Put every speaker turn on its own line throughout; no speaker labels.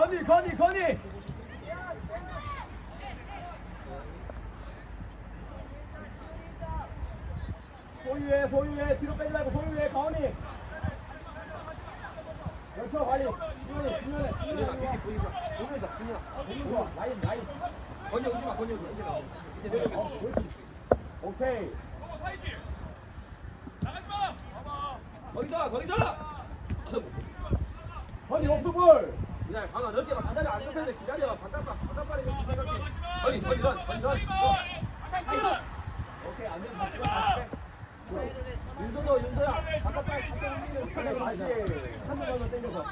건이 건이 건이 소유해 소유해 뒤로 빼지 말고 소유해 가온이 그렇죠 빨리 중요해 중요해
준현아 밑에 보이자 보면서 준현아
보면서 라인 라인
건이 오지 마 건이 오지 마 이제 나와 이제 내려오면
어 그렇지 오케이
거기서 거기서
건이 오프볼
그냥 방아 넓게 봐 기다려 안 좁혀서 기다려 바깥발 바깥발에 좀 생각해 건이 건이 런 건이 런
오케이 안돼 다시
윤서도 윤서야 바깥발 살짝 움직이는
다시 한번 더 땡겨서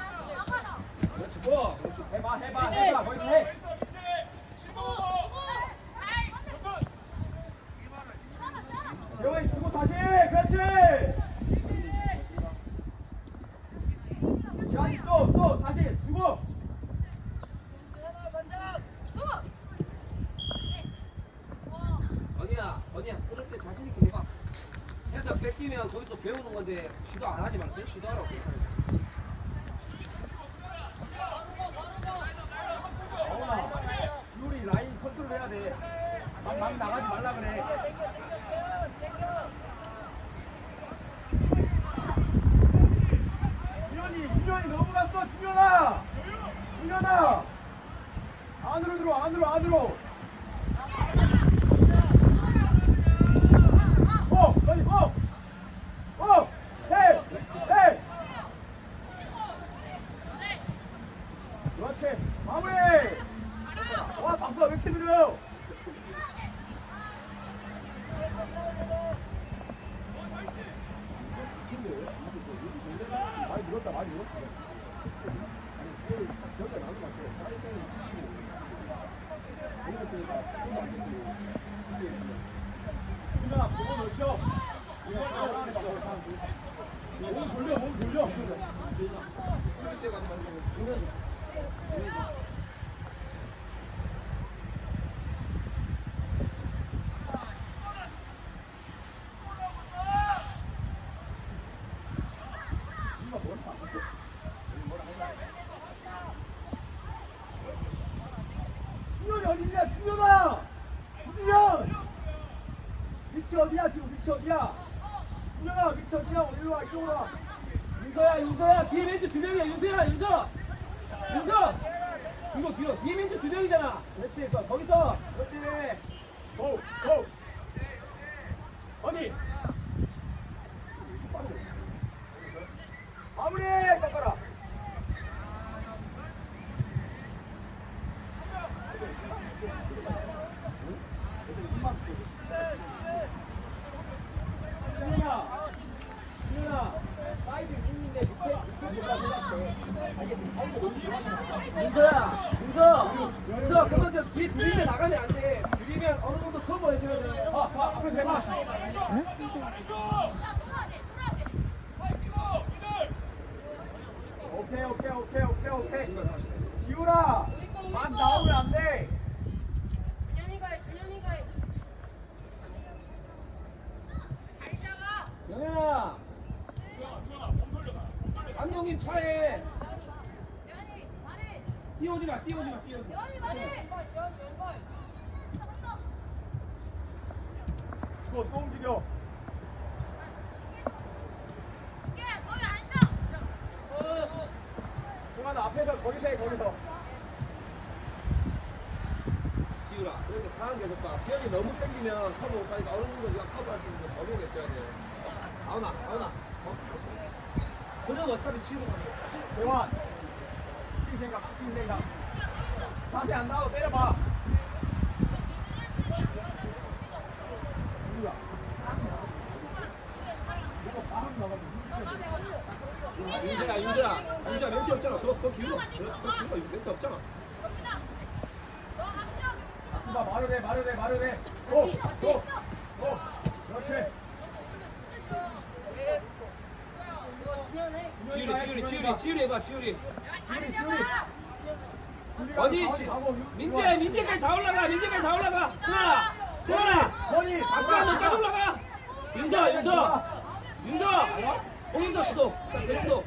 그렇지 뭐
그렇지 해봐 해봐 해봐 거기서 해 주고.
건이야 건이야 그럴 때 자신 있게 해봐 해서 뺏기면 거기서 배우는 건데 시도 안 하지 말고 시도하라고
어머나, 유리 라인 컨트롤 해야 돼. 막, 막 나가지 말라 그래. 준현이, 준현이 넘어갔어, 준현아! 준현아! 안으로 들어, 안으로, 안으로! 어, 빨리, 어! 어! 해! 해! 그렇지, 마무리! 와, 박수가 왜 이렇게 느려? 많이 늘었다, 많이 늘었다. 아니, 그, 저기가 나온 것 같아. 사이드는 치고. 이것 때문에 조금만 안 되고, 이게 있으면. 준아, 보고 넓혀. 그냥 사람 안에 봐, 사람 둘. 몸 돌려, 몸 돌려.
그럴 때 가지 말고 보면서
이거 뭐라 안 돼? 뭐라 하냐? 준현이 어디냐, 준현아! 준현! 위치 어디야, 지금 위치 어디야? 준현아, 위치 어디야? 일로 와, 이쪽으로 와.
윤서야 윤서야 뒤에 멘트 두 명이야 윤서야 윤서 윤서 뒤로 뒤로 뒤에 멘트 두 명이잖아
그렇지, 거- 거기서. 그렇지. 고, 고. 어디? 마무리! 깎아라. 준현아, 준현아, 사이드 윙인데 밑에 밑에 보라 생각해. 알겠지? 사이드 너무 좋아하잖아.
윤서야 윤서 윤서 그거 저뒤 들이면 나가면 안돼 들이면 어느 정도 커버해줘야 돼
아, 아, 앞에 대봐. 오케이, 오케이, 오케이, 오케이, 오케이. 지훈아, 만 나오면 안 돼.
영현아 안동님 차에 띄워지 마 띄워지 마 띄워지 마
이거 또 움직여. 동환아, 앞에서 거기서 해, 거기서.
지우라 그렇게 상황 계속 봐 기억이 너무 땡기면 커버 못하니까 어느 정도 네가 커버할 수 있는 게 있어야 돼 아우나 아우나 어? 그럼 어차피 치우고 가면
대환. 생각, 슈팅 생각. 자세 안 나와도 때려봐. 지훈아. 이거 바로 나가지고.
윤재야 윤재야 윤재야 멘트 없잖아 더, 더 기울어 그렇지 더 기울어 멘트 없잖아
봐 말을 해 말을 해 말을 해. 오, 오, 오, 그렇지.
지우리 지우리 지우리 지우리 해봐
지훈이.
어디 지? 민재 민재까지 다 올라가 민재까지 다 올라가. 승환아 승환아
건이
박수환 너까지 올라가. 윤서 윤서. 윤서. 홍인서 수도 내리도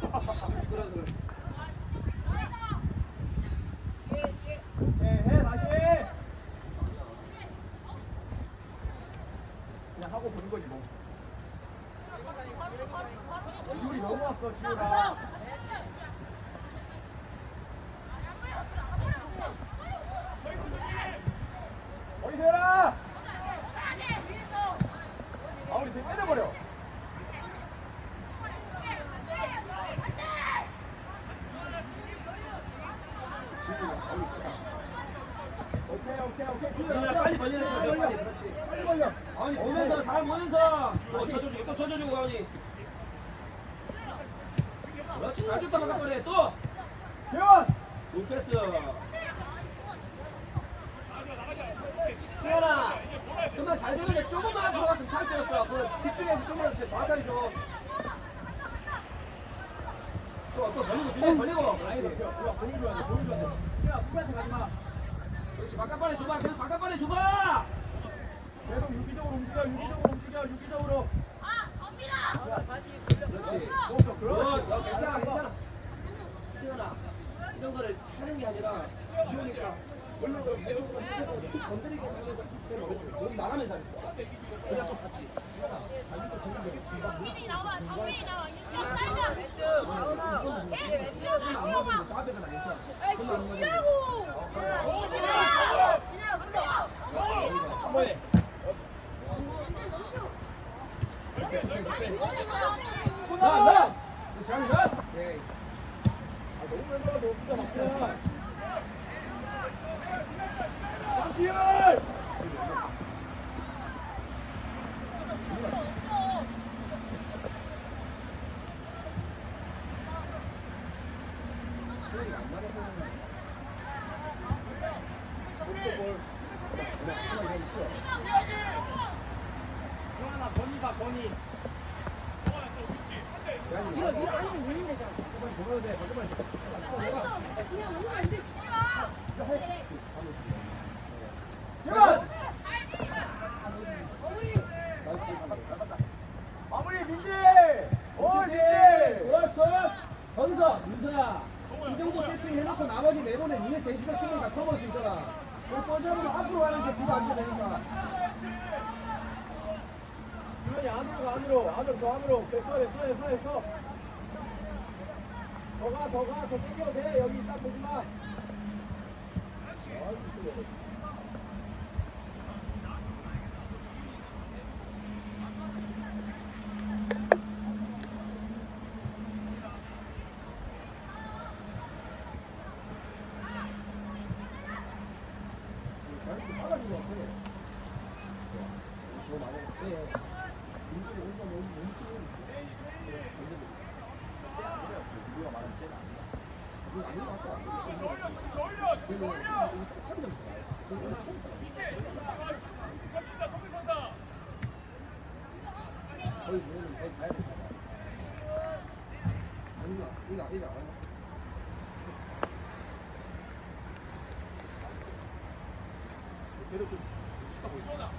그래서 그래.
해, 해, 다시 해. 그냥 하고 보는 거지 뭐. 이율이 너무 왔어, 지우라. 어디 대라! 아, 우리 배 때려버려. 오케이, 오케이, 오케이.
지훈아 빨리 벌리는 쳐 빨리 그렇지
빨리 벌려.
아니 보면서 사람 보면서 또 쳐줘주고 또 쳐줘주고 가오니 그렇지 잘 줬다 바깥번에 또
재원!
굿패스 수현아 금방 잘 되는데 조금만 앞으로 갔으면 찬스였어 그 집중해서 조금만 더 정확하게 줘 또, 또 벌리고 주면 벌리고
아니,
그렇지
야, 보여줘야 돼, 보여줘야 돼. 야, 수비한테 가지 마.
그렇지 바깥번에 줘봐. 계속 바깥번에 줘봐.
계속 유기적으로 움직여, 유기적으로 움직여, 유기적으로.
그렇지.
좋았어,
어,
그렇지.
어, 괜찮아, 괜찮아. 시원아, 이런 거를 차는 게 아니라 비우니까 그 계속. 아,
너무 왼쪽가 너무 진짜 막혀. 장기열!
그러니까 안 나가서.
하나 건이다, 건이.
이거 이거 아니면 밀면 되잖아.
보여야 돼, 거짓말. 재원! 마무리 민지! 오, 민지!
그렇죠. 거기서 민서야 이 정도 세팅 해놓고 나머지 네 번에 니네 셋이서 치면 다 커버할 수 있잖아. 그 뻗어보면 앞으로 가는 게 비가 안 되니까.
주현이 안으로 가, 안으로. 안으로, 더 안으로. 돼, 서해, 서해, 서해, 서. 더 가, 더 땡겨도 돼. 여기 딱 보지 마.
빨라진 것 같아. 저 만약에 네. 민준이 온전 너무 넘치는
누가 말하면 쟤는 아니야.
그건 아닌 것 같아. 그는 처음 좀 그건 처음 거의 누구는 거의 가야 될까 봐. 정준아, 이거 아니지 않아?
그래도 좀 시가 보인다.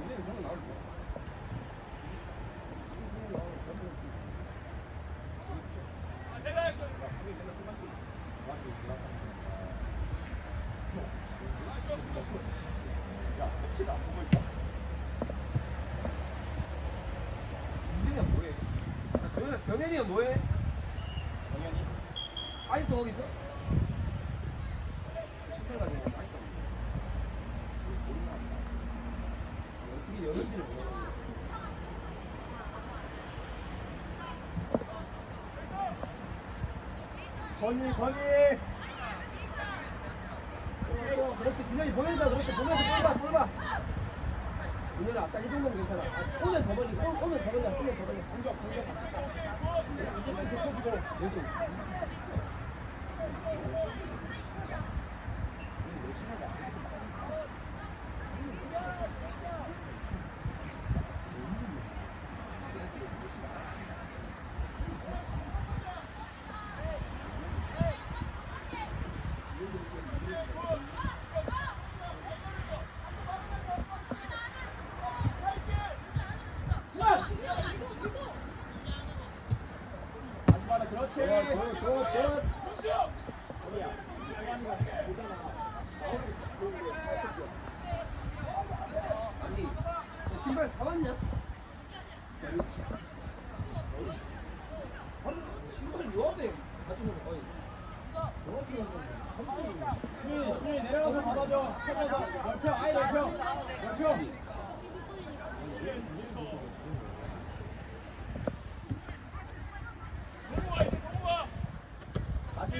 민준이 그런 거 나올 거야.
야, 혹시나 보고 있다.
민준이가 뭐해? 야, 경현이가 뭐해?
당연히.
아직도 거기 있어? 신발 가지고 아직도 어떻게 열는지를 모르겠네.
건이, 건이.
어, 그렇지 진현이 보면서 그렇지 보면서 볼 봐 볼 봐 민현아 아까 이 정도면 괜찮아. 아, 오면 더 벌리 오- 오면 더 벌려 오면 더 벌려 공격 공격 같이.
이제는 좁혀지고.
얘도
자! 그렇지.
굿, 굿, 굿. 아니, 너 신발 사왔냐? 신발 요압에 가지고 거의
수인, 수인 내려가서 받아줘. 넓혀, 아예 넓혀. 넓혀. 다시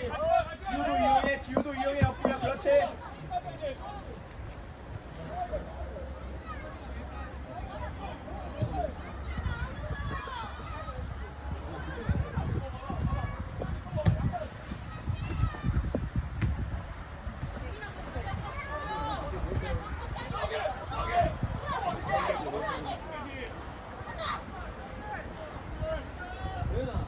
지우도 이용해, 지우도 이용해, 앞으로 그렇지.
도현아,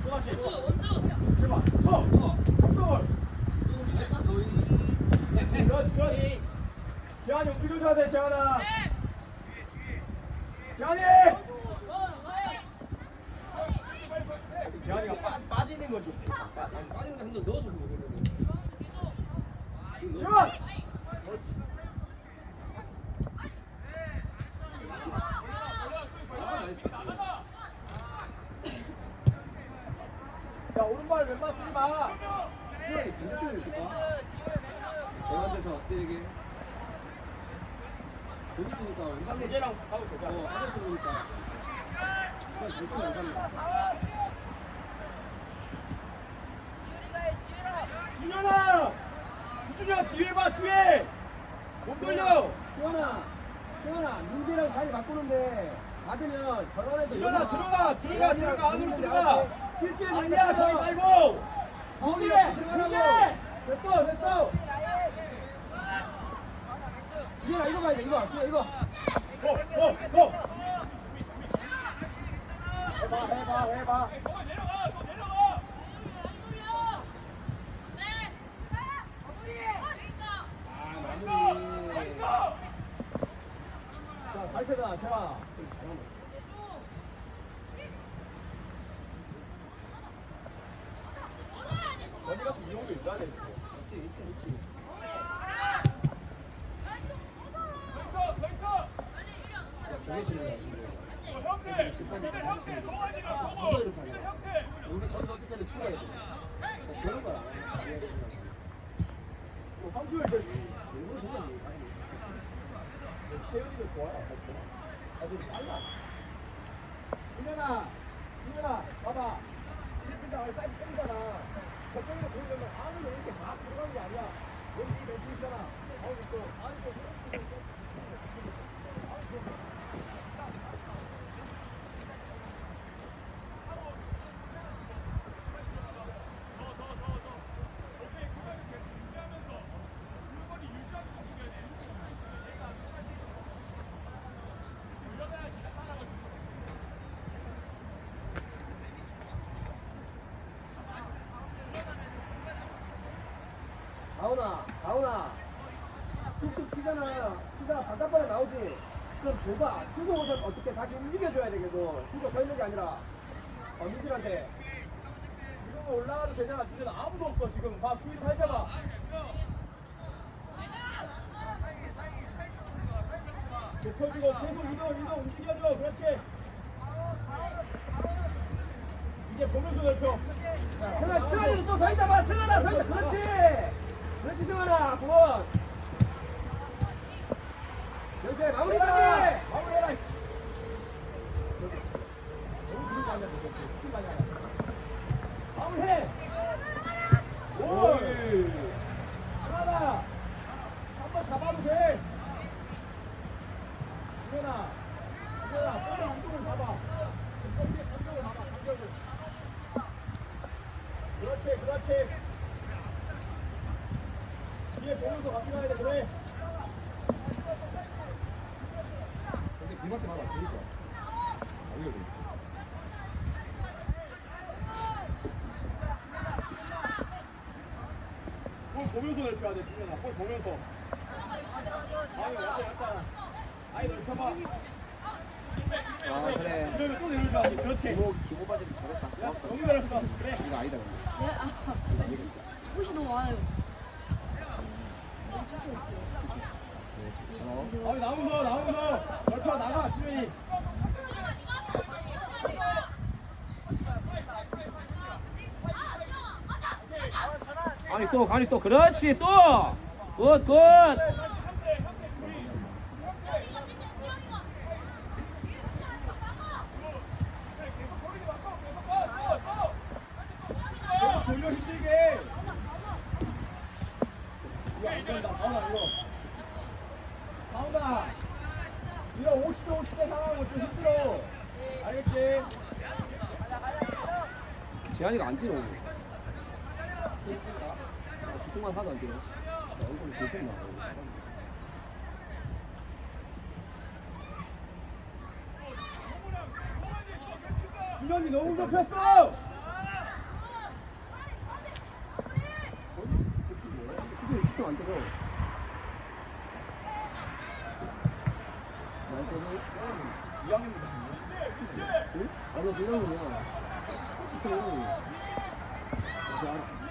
신발 여기 있나?
제발, 쳐. 한동을. 그렇지, 그렇지. 재환이 움직여줘야 돼, 재환아. 재환이! 재환이가 빠, 빠지는 건 좀.
빠지는 한번 넣어서! 아, 나이스.
야, 오른발 왼발 쓰지 마.
수원이 반대쪽에 있을까? 저한테서 때리게. 여기 있으니까 왼발로
무제랑 가도 되잖아.
어, 하늘 들어오니까. 수원 반대쪽에 안 샀네.
준현아! 주준이야, 뒤에 봐, 뒤에! 못 돌려!
수원아, 수원아, 민재랑 자리 바꾸는데 받으면 전원에서
들어가, 들어가, 들어가, 들어가, 안으로 들어가!
실제
아니야, 거기 말고!
민재. 민재, 됐어, 됐어. 지현아 이거 봐야 돼, 이거, 지현 이거.
고, 고, 고! 해봐, 해봐, 해봐.
아, 마무리.
자, 잘 쳐다, 재환아. 언니 같은 이용도 있어야 돼.
그렇지, 있지, 있지. 저게 지는 거야, 지금. 이거를 파냐. 우리 전서 어떻게든 풀어야 돼. 나 저런 거야.
뭐, 황규일 저
일부러 저런 거야.
태연이도 좋아요. 아주 빨라. 준현아, 준현아, 봐봐. 일단 사이드 땡잖아. 저쪽으로 보이려면 안으로 이렇게 막 들어가는 게 아니야. 여기 이 멘트 있잖아. 아우리 또, 아우리 또.
다운아, 다운아. 툭툭 치잖아. 치다가 바깥발에 나오지. 그럼 줘봐. 주고 오면 어떻게 다시 움직여줘야 돼, 계속. 주고 서 있는 게 아니라. 어, 민들한테.
지금 올라가도 되잖아. 지금 아무도 없어. 지금 봐, 수입 할까봐. 높여주고 계속 이동, 이동 움직여줘. 그렇지. 이제 보면서 넓혀.
승아, 승아이도 또서 있다 봐. 승아나 서 있다. 그렇지. 그렇지, 승아나. 굿. 연세 마무리까지.
마무리해라. 너무 지금 가냐, 이거. 지금 가냐. 마무리해. 오. 하나. 한번 잡아도 돼. 주현아. 주현아, 빨리 한쪽을 잡아. 지금 빨리 한쪽을 잡아, 한쪽을. 그렇지, 그렇지. 뒤에 보면서 같이 가야 돼, 그래.
근데 그 밖에 말안 들리죠.
볼 보면서 넓혀야 돼, 중현아. 볼 보면서. 아유, 완전 약간. 아이, 넓혀봐.
아 그래
이러면 또 내려줘야지. 그렇지.
기모 기모 빠지면 잘했다
야,
고맙다
너무 잘했어. 그래.
이거 아니다 근데
네, 아,
이거 아니겠어
옷이 너무 많아요.
어?
아, 나오서, 나오서. 넓혀, 나가, 중현이.
아니 또 아니 또. 그렇지 또 굿굿
계속 돌려 힘들게. 이거 안 된다. 나온다, 이거. 나온다. 이거 50대 50대 상황은 좀 힘들어. 알겠지?
재환이가 안 뛰어 순간 하나도 안 뛰어 얼굴이 계속 나와
준현이 너무
슈팅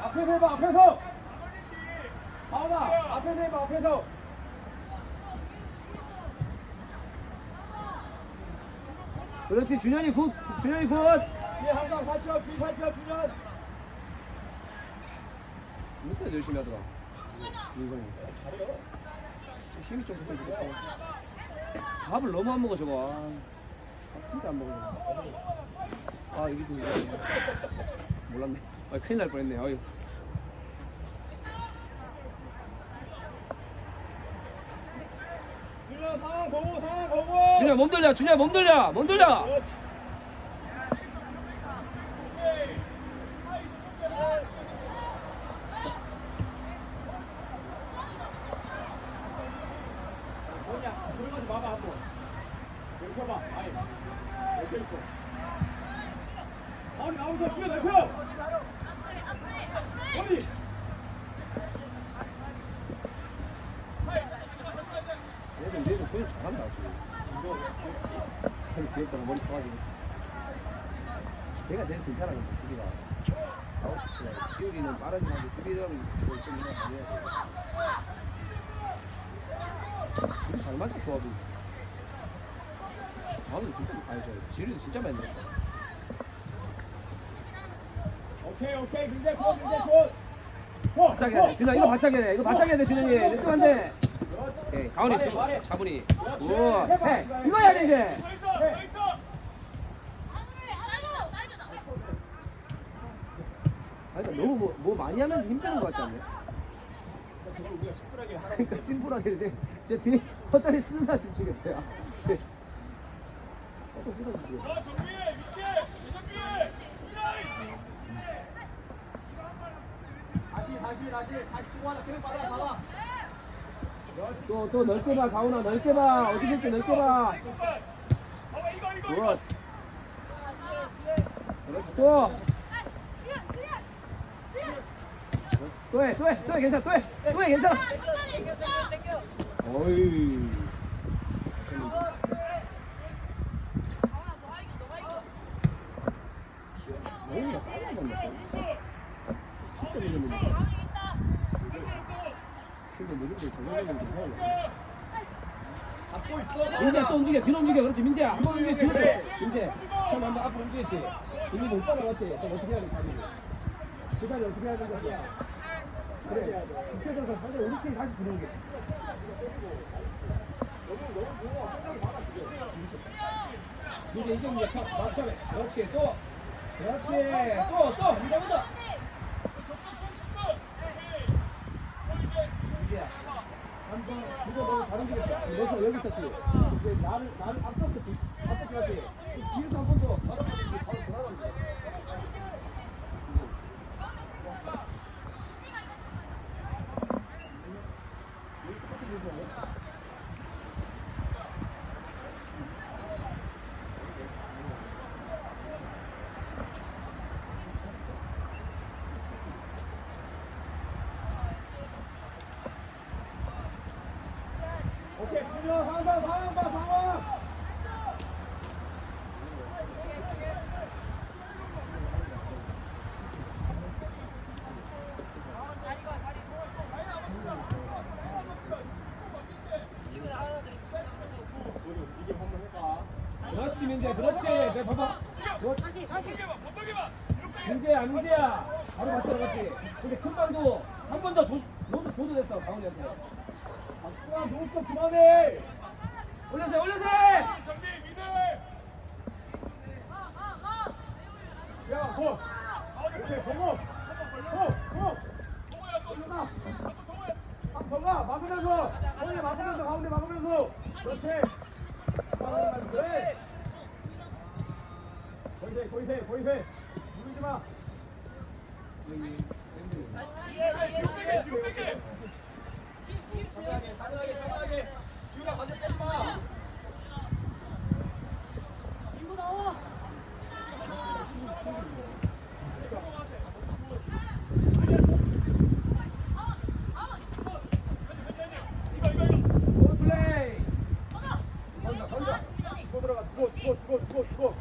앞에서 해봐, 앞에서. 가오나, 앞에서 해봐, 앞에서.
그렇지 준현이 굿 준현이 굿.
뒤에 항상 살펴, 뒤 살펴, 준현.
무슨 열심히 하더라. 민성이.
잘해요.
힘이 좀 붙어 주겠다. 밥을 너무 안 먹어 저거. 아, 밥 진짜 안 먹어. 저거. 아 이게 좀. 몰랐네. 아 큰일 날 뻔했네. 아유
준현 상황 보고, 상황 보고.
준현아 몸 돌려 준현아 몸 돌려 몸 돌려
그렇지. 뭐냐? 들어가지 마봐 한번. 넓혀 봐. 아이. 넓혀 있어. 아니 나오면서 뒤에 넓혀. 어디?
얘는 얘는 소리 잘한다 지금
이거
아니 귀엽잖아 머리 커가지고 걔가 제일 괜찮아 근데 수비가 아우 시우리는 빠르긴 한데 수비력이 저거 좀 있나 아니야 우리 잘 맞아 조합이. 나도 진짜 아니 저 지리도 진짜 많이 늘었다
오케이 오케이. 굿 민재 굿. 어,
바짝이 해야 돼. 준현아 이거 바짝이 해야 돼. 이거 바짝이 해야 돼 준현이. 늦으면 안돼
그렇지.
오케이
그렇지.
우와
해봐.
해. 이거 해야 돼 이제
해.
아니 그러니까 너무 뭐, 뭐 많이 하면서 힘드는 것 같지
저걸 우리가 시원하게 하라고.
그러니까 심플하게 이제 제 뒤에 헛다리 쓰다 지치겠다 야 헛다리 쓰다 지치겠다
다시 다시 다시 다시 치고 하나 그냥 받아 받아.
또, 또 넓게 봐, 가훈아, 넓게 봐. 어디 줄지 넓게 봐. 굿. 그렇지, 또. 또 해, 또 해, 또 해, 괜찮아, 또 해, 또 해, 괜찮아. 어이.
진짜 거 근데 괜찮아
있어.
민재야, 또 움직여, 뒤로 움직여. 그렇지, 민재야. 한번 움직여, 뒤로. 민재. 처음 한번 앞으로 움직였지. 이미 못 따라갔지. 그럼 어떻게 해야 돼, 자리. 그 자리 어떻게 해야 되는 거야? 그래. 밑에 들어서 살짝 우리 팀 다시 부르는 게. 민재 이제 이제 맞춰. 그렇지, 또. 그렇지, 또, 또. 민재 먼저. 민재야. 한번 그거 너무 잘 움직였어. 여기 여기 있었지. 이제 나를 나를 앞섰었지. 앞섰지 뒤에서 한 번 더. 바로 바로 돌아가는
준영 상상 상황 봐 상황
그렇지 민재 그렇지. 내 봐봐. 다시 다시 민재야 민재야. 바로 맞잖아 맞지? 근데 금방도 한 번 더 줘도 줘도 됐어 강훈이한테
박수환 노스톱 그만해.
올려서 올려서
야 고! 오케이 고고 고고 박성아 막으면서 가운데 막으면서 가운데 막으면서 그렇지
그래
거의 돼 누르지 마. 빼지 주고 들어가 주고 주고 주고 주고 주고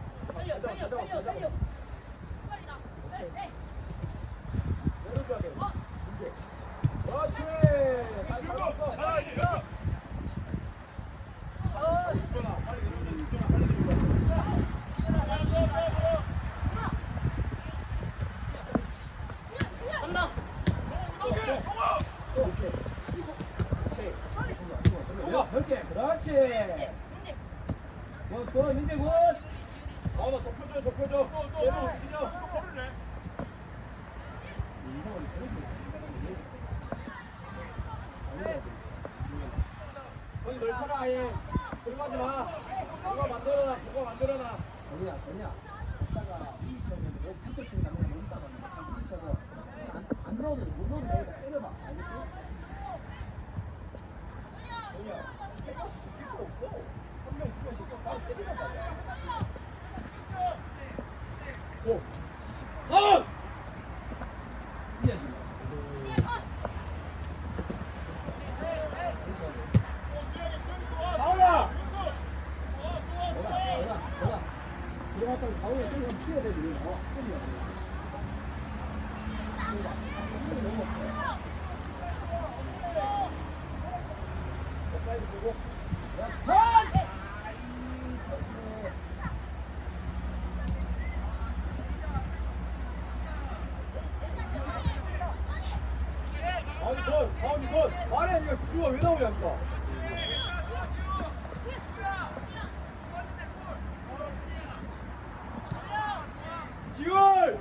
지율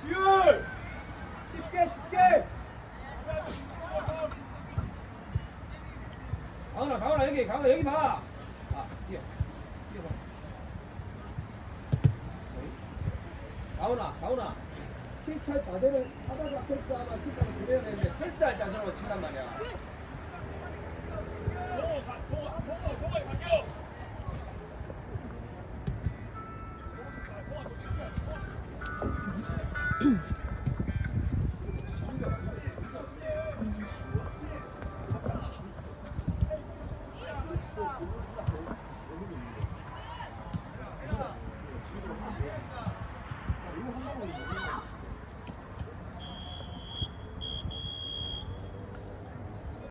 지율 쉽게 쉽게
강훈아, 강훈아, 여기, 강훈아, 여기 봐. 아, 뒤에. 뒤에 봐. 강훈아, 강훈아. 킬찰 자세를 하다가 패스하면 킬찰을 그래야 되는데 패스할 자세로 친단 말이야.